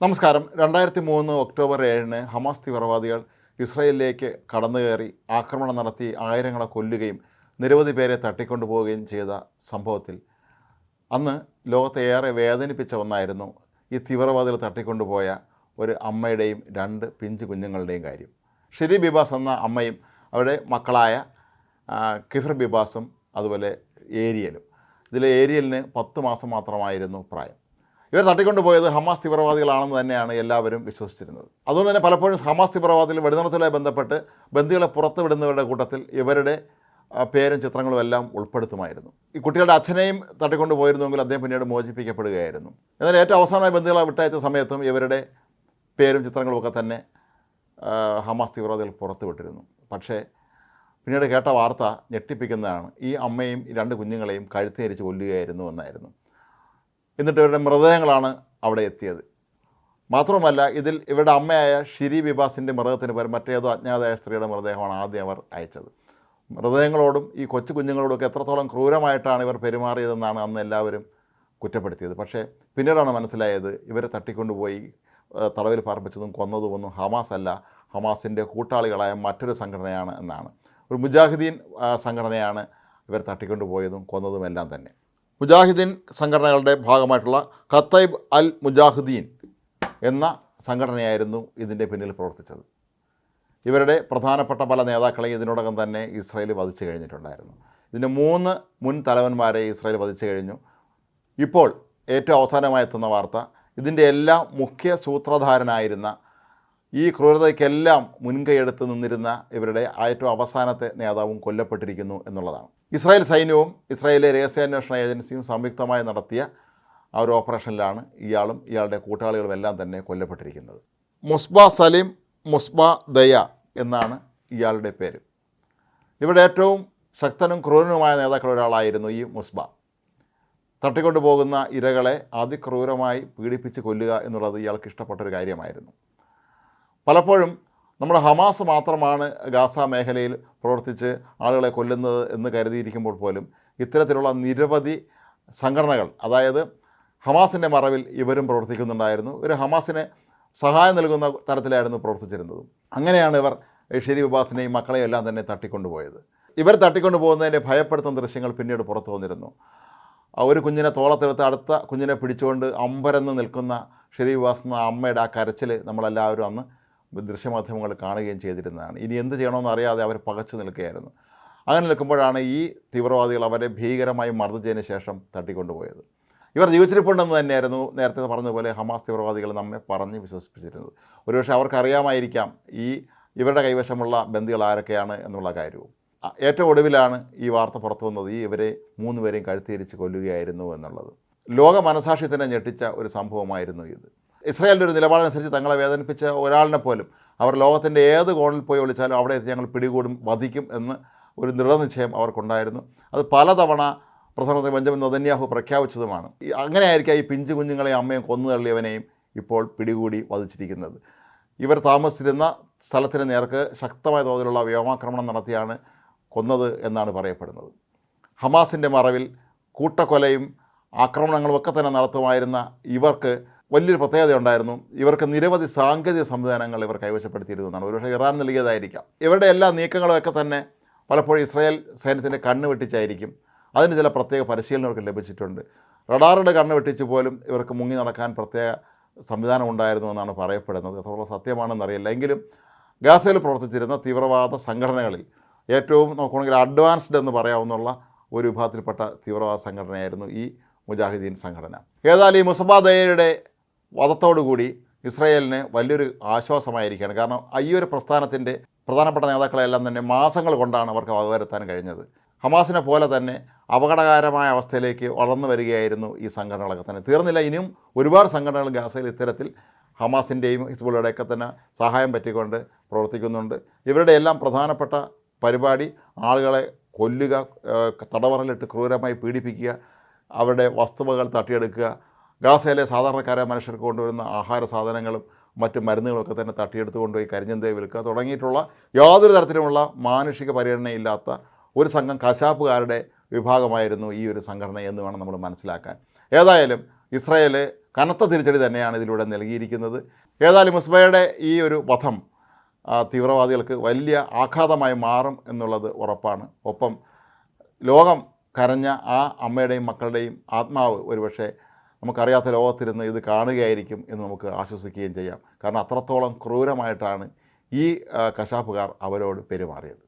നമസ്കാരം. രണ്ടായിരത്തി മൂന്ന് ഒക്ടോബർ ഏഴിന് ഹമാസ് തീവ്രവാദികൾ ഇസ്രയേലിലേക്ക് കടന്നു കയറി ആക്രമണം നടത്തി ആയിരങ്ങളെ കൊല്ലുകയും നിരവധി പേരെ തട്ടിക്കൊണ്ടുപോവുകയും ചെയ്ത സംഭവത്തിൽ അന്ന് ലോകത്തെ ഏറെ വേദനിപ്പിച്ച ഒന്നായിരുന്നു ഈ തീവ്രവാദികൾ തട്ടിക്കൊണ്ടുപോയ ഒരു അമ്മയുടെയും രണ്ട് പിഞ്ചു കുഞ്ഞുങ്ങളുടെയും കാര്യം. ഷിരി ബിബാസ് എന്ന അമ്മയും അവരുടെ മക്കളായ കിഫർ ബിബാസും അതുപോലെ ഏരിയലും. ഇതിൽ ഏരിയലിന് പത്ത് മാസം മാത്രമായിരുന്നു പ്രായം. ഇവർ തട്ടിക്കൊണ്ടുപോയത് ഹമാസ് തീവ്രവാദികളാണെന്ന് തന്നെയാണ് എല്ലാവരും വിശ്വസിച്ചിരുന്നത്. അതുകൊണ്ട് തന്നെ പലപ്പോഴും ഹമാസ് തീവ്രവാദികൾ വെടിനിർത്തലുമായി ബന്ധപ്പെട്ട് ബന്ദികളെ പുറത്ത് വിടുന്നവരുടെ കൂട്ടത്തിൽ ഇവരുടെ പേരും ചിത്രങ്ങളും എല്ലാം ഉൾപ്പെടുത്തുമായിരുന്നു. ഈ കുട്ടികളുടെ അച്ഛനെയും തട്ടിക്കൊണ്ട് പോയിരുന്നുവെങ്കിൽ അദ്ദേഹം പിന്നീട് മോചിപ്പിക്കപ്പെടുകയായിരുന്നു. എന്നാൽ ഏറ്റവും അവസാനമായി ബന്ദികളെ വിട്ടയച്ച സമയത്തും ഇവരുടെ പേരും ചിത്രങ്ങളും ഒക്കെ തന്നെ ഹമാസ് തീവ്രവാദികൾ പുറത്തുവിട്ടിരുന്നു പക്ഷേ പിന്നീട് കേട്ട വാർത്ത ഞെട്ടിപ്പിക്കുന്നതാണ്. ഈ അമ്മയും രണ്ട് കുഞ്ഞുങ്ങളെയും കഴുത്തേരിച്ച് കൊല്ലുകയായിരുന്നു എന്നായിരുന്നു. എന്നിട്ട് ഇവരുടെ മൃതദേഹങ്ങളാണ് അവിടെ എത്തിയത്. മാത്രവുമല്ല ഇതിൽ ഇവരുടെ അമ്മയായ ഷിരി വിഭാസിന്റെ മൃതത്തിന് പകരം മറ്റേതോ അജ്ഞാതായ സ്ത്രീയുടെ മൃതദേഹമാണ് ആദ്യം അവർ അയച്ചത്. മൃതദേഹങ്ങളോടും ഈ കൊച്ചു കുഞ്ഞുങ്ങളോടൊക്കെ എത്രത്തോളം ക്രൂരമായിട്ടാണ് ഇവർ പെരുമാറിയതെന്നാണ് അന്ന് എല്ലാവരും കുറ്റപ്പെടുത്തിയത്. പക്ഷേ പിന്നീടാണ് മനസ്സിലായത് ഇവരെ തട്ടിക്കൊണ്ടുപോയി തടവിൽ പാർപ്പിച്ചതും കൊന്നതുമൊന്നും ഹമാസ് അല്ല. ഹമാസിന്റെ കൂട്ടാളികളായ മറ്റൊരു സംഘടനയാണ് എന്നാണ്. ഒരു മുജാഹിദീൻ ആ, സംഘടനയാണ് ഇവർ തട്ടിക്കൊണ്ടുപോയതും കൊന്നതും എല്ലാം തന്നെ. മുജാഹിദീൻ സംഘടനകളുടെ ഭാഗമായിട്ടുള്ള ഖത്തൈബ് അൽ മുജാഹിദീൻ എന്ന സംഘടനയായിരുന്നു ഇതിന്റെ പിന്നിൽ പ്രവർത്തിച്ചത്. ഇവരുടെ പ്രധാനപ്പെട്ട പല നേതാക്കളെ ഇതിനോടകം തന്നെ ഇസ്രായേൽ വധിച്ചു കഴിഞ്ഞിട്ടുണ്ടായിരുന്നു. ഇതിന്റെ മൂന്ന് മുൻ തലവന്മാരെ ഇസ്രായേൽ വധിച്ചു കഴിഞ്ഞു. ഇപ്പോൾ ഏറ്റവും അവസാനമായി എത്തുന്ന വാർത്ത ഇതിന്റെ എല്ലാ മുഖ്യ സൂത്രധാരനായിരുന്ന ഈ ക്രൂരതയ്ക്കെല്ലാം മുൻകൈയെടുത്ത് നിന്നിരുന്ന ഇവരുടെ ഏറ്റവും അവസാനത്തെ നേതാവും കൊല്ലപ്പെട്ടിരിക്കുന്നു എന്നുള്ളതാണ്. ഇസ്രായേൽ സൈന്യവും ഇസ്രായേലിലെ രഹസ്യാന്വേഷണ ഏജൻസിയും സംയുക്തമായി നടത്തിയ ആ ഒരു ഓപ്പറേഷനിലാണ് ഇയാളും ഇയാളുടെ കൂട്ടാളികളും എല്ലാം തന്നെ കൊല്ലപ്പെട്ടിരിക്കുന്നത്. മുസ്ബ സലീം മുസ്ബ ദയ എന്നാണ് ഇയാളുടെ പേര്. ഇവിടെ ഏറ്റവും ശക്തനും ക്രൂരനുമായ നേതാക്കൾ ഒരാളായിരുന്നു ഈ മുസ്ബ. തട്ടിക്കൊണ്ടു പോകുന്ന ഇരകളെ അതിക്രൂരമായി പീഡിപ്പിച്ച് കൊല്ലുക എന്നുള്ളത് ഇയാൾക്ക് ഇഷ്ടപ്പെട്ടൊരു കാര്യമായിരുന്നു. പലപ്പോഴും നമ്മുടെ ഹമാസ് മാത്രമാണ് ഗാസ മേഖലയിൽ പ്രവർത്തിച്ച് ആളുകളെ കൊല്ലുന്നത് എന്ന് കരുതിയിരിക്കുമ്പോൾ പോലും ഇത്തരത്തിലുള്ള നിരവധി സംഘടനകൾ അതായത് ഹമാസിന്റെ മറവിൽ ഇവരും പ്രവർത്തിക്കുന്നുണ്ടായിരുന്നു. ഒരു ഹമാസിനെ സഹായം നൽകുന്ന തരത്തിലായിരുന്നു പ്രവർത്തിച്ചിരുന്നത്. അങ്ങനെയാണ് ഇവർ ഷെരി ഉബാസിനെയും മക്കളെയും എല്ലാം തന്നെ തട്ടിക്കൊണ്ടുപോയത്. ഇവർ തട്ടിക്കൊണ്ടു പോകുന്നതിന്റെ ഭയപ്പെടുത്തുന്ന ദൃശ്യങ്ങൾ പിന്നീട് പുറത്തു വന്നിരുന്നു. ഒരു കുഞ്ഞിനെ തോളത്തെടുത്ത് അടുത്ത കുഞ്ഞിനെ പിടിച്ചുകൊണ്ട് അമ്പരന്ന് നിൽക്കുന്ന ഷെരീവാസ് എന്ന അമ്മയുടെ ആ കരച്ചിൽ നമ്മളെല്ലാവരും അന്ന് ദൃശ്യമാധ്യമങ്ങൾ കാണുകയും ചെയ്തിരുന്നതാണ്. ഇനി എന്ത് ചെയ്യണമെന്ന് അറിയാതെ അവർ പകച്ചു നിൽക്കുകയായിരുന്നു. അങ്ങനെ നിൽക്കുമ്പോഴാണ് ഈ തീവ്രവാദികൾ അവരെ ഭീകരമായി മർദ്ദിച്ചതിന് ശേഷം തട്ടിക്കൊണ്ടുപോയത്. ഇവർ ജീവിച്ചിരിപ്പുണ്ടെന്ന് തന്നെയായിരുന്നു നേരത്തെ പറഞ്ഞതുപോലെ ഹമാസ് തീവ്രവാദികൾ നമ്മെ പറഞ്ഞ് വിശ്വസിപ്പിച്ചിരുന്നത്. ഒരുപക്ഷെ അവർക്കറിയാമായിരിക്കാം ഈ ഇവരുടെ കൈവശമുള്ള ബന്ധികൾ ആരൊക്കെയാണ് എന്നുള്ള കാര്യവും. ഏറ്റവും ഒടുവിലാണ് ഈ വാർത്ത പുറത്തു വന്നത് ഈ ഇവരെ മൂന്നുപേരെയും കഴുത്തിരിച്ച് കൊല്ലുകയായിരുന്നു എന്നുള്ളത്. ലോക മനസാക്ഷി തന്നെ ഞെട്ടിച്ച ഒരു സംഭവമായിരുന്നു ഇത്. ഇസ്രായേലിന്റെ ഒരു നിലപാടനുസരിച്ച് തങ്ങളെ വേദനിപ്പിച്ച ഒരാളിനെ പോലും അവർ ലോകത്തിന്റെ ഏത് കോണിൽ പോയി വിളിച്ചാലും അവിടെ എത്തി ഞങ്ങൾ പിടികൂടും വധിക്കും എന്ന് ഒരു ദൃഢനിശ്ചയം അവർക്കുണ്ടായിരുന്നു. അത് പലതവണ പ്രധാനമന്ത്രി ബെഞ്ചമിൻ നദന്യാഹു പ്രഖ്യാപിച്ചതുമാണ്. അങ്ങനെയായിരിക്കാം ഈ പിഞ്ചു കുഞ്ഞുങ്ങളെയും അമ്മയും കൊന്നു തള്ളിയവനെയും ഇപ്പോൾ പിടികൂടി വധിച്ചിരിക്കുന്നത്. ഇവർ താമസിച്ചിരുന്ന സ്ഥലത്തിന് നേർക്ക് ശക്തമായ തോതിലുള്ള വ്യോമാക്രമണം നടത്തിയാണ് കൊന്നത് എന്നാണ് പറയപ്പെടുന്നത്. ഹമാസിന്റെ മറവിൽ കൂട്ടക്കൊലയും ആക്രമണങ്ങളും ഒക്കെ തന്നെ നടത്തുമായിരുന്ന ഇവർക്ക് വലിയൊരു പ്രത്യേകത ഉണ്ടായിരുന്നു. ഇവർക്ക് നിരവധി സാങ്കേതിക സംവിധാനങ്ങൾ ഇവർ കൈവശപ്പെടുത്തിയിരുന്നു എന്നാണ്. ഒരുപക്ഷെ ഇറാൻ നൽകിയതായിരിക്കാം. ഇവരുടെ എല്ലാ നീക്കങ്ങളുമൊക്കെ തന്നെ പലപ്പോഴും ഇസ്രായേൽ സൈന്യത്തിന്റെ കണ്ണ് വെട്ടിച്ചായിരിക്കും. അതിന് ചില പ്രത്യേക പരിശീലനം അവർക്ക് ലഭിച്ചിട്ടുണ്ട്. റഡാറുടെ കണ്ണ് വെട്ടിച്ച് പോലും ഇവർക്ക് മുങ്ങി നടക്കാൻ പ്രത്യേക സംവിധാനം ഉണ്ടായിരുന്നു എന്നാണ് പറയപ്പെടുന്നത്. എത്രത്തോളം സത്യമാണെന്നറിയില്ല എങ്കിലും ഗാസയിൽ പ്രവർത്തിച്ചിരുന്ന തീവ്രവാദ സംഘടനകളിൽ ഏറ്റവും നോക്കുകയാണെങ്കിൽ അഡ്വാൻസ്ഡ് എന്ന് പറയാവുന്ന ഒരു വിഭാഗത്തിൽപ്പെട്ട തീവ്രവാദ സംഘടനയായിരുന്നു ഈ മുജാഹിദീൻ സംഘടന. ഏതായാലും ഈ മുസബാദയുടെ വധത്തോടുകൂടി ഇസ്രയേലിന് വലിയൊരു ആശ്വാസമായിരിക്കുകയാണ്. കാരണം ഈ ഒരു പ്രസ്ഥാനത്തിന്റെ പ്രധാനപ്പെട്ട നേതാക്കളെല്ലാം തന്നെ മാസങ്ങൾ കൊണ്ടാണ് അവർക്ക് വകവരുത്താൻ കഴിഞ്ഞത്. ഹമാസിനെ പോലെ തന്നെ അപകടകരമായ അവസ്ഥയിലേക്ക് വളർന്നു വരികയായിരുന്നു ഈ സംഘടനകളൊക്കെ തന്നെ. തീർന്നില്ല ഇനിയും ഒരുപാട് സംഘടനകൾ ഗാസയിൽ ഇത്തരത്തിൽ ഹമാസിന്റെയും ഹിസ്ബുള്ളയുടെയൊക്കെ തന്നെ സഹായം പറ്റിക്കൊണ്ട് പ്രവർത്തിക്കുന്നുണ്ട്. ഇവരുടെ എല്ലാം പ്രധാനപ്പെട്ട പരിപാടി ആളുകളെ കൊല്ലുക തടവറലിട്ട് ക്രൂരമായി പീഡിപ്പിക്കുക അവരുടെ വസ്തുവകൾ തട്ടിയെടുക്കുക ഗാസയിലെ സാധാരണക്കാരായ മനുഷ്യർക്ക് കൊണ്ടുവരുന്ന ആഹാര സാധനങ്ങളും മറ്റു മരുന്നുകളൊക്കെ തന്നെ തട്ടിയെടുത്ത് കൊണ്ടുപോയി കരിഞ്ചന്തയെ വിൽക്കുക. തുടങ്ങിയിട്ടുള്ള യാതൊരു തരത്തിലുമുള്ള മാനുഷിക പരിഗണനയില്ലാത്ത ഒരു സംഘം കശാപ്പുകാരുടെ വിഭാഗമായിരുന്നു ഈ ഒരു സംഘടന എന്ന് വേണം നമ്മൾ മനസ്സിലാക്കാൻ. ഏതായാലും ഇസ്രായേൽ കനത്ത തിരിച്ചടി തന്നെയാണ് ഇതിലൂടെ നൽകിയിരിക്കുന്നത്. ഏതായാലും മുസ്ബയുടെ ഈ ഒരു വധം തീവ്രവാദികൾക്ക് വലിയ ആഘാതമായി മാറും എന്നുള്ളത് ഉറപ്പാണ്. ഒപ്പം ലോകം കരഞ്ഞ ആ അമ്മയുടെയും മക്കളുടെയും ആത്മാവ് ഒരുപക്ഷെ നമുക്കറിയാത്ത ലോകത്തിരുന്ന് ഇത് കാണുകയായിരിക്കും എന്ന് നമുക്ക് ആശ്വസിക്കുകയും ചെയ്യാം. കാരണം അത്രത്തോളം ക്രൂരമായിട്ടാണ് ഈ കശാപ്പുകാർ അവരോട് പെരുമാറിയത്.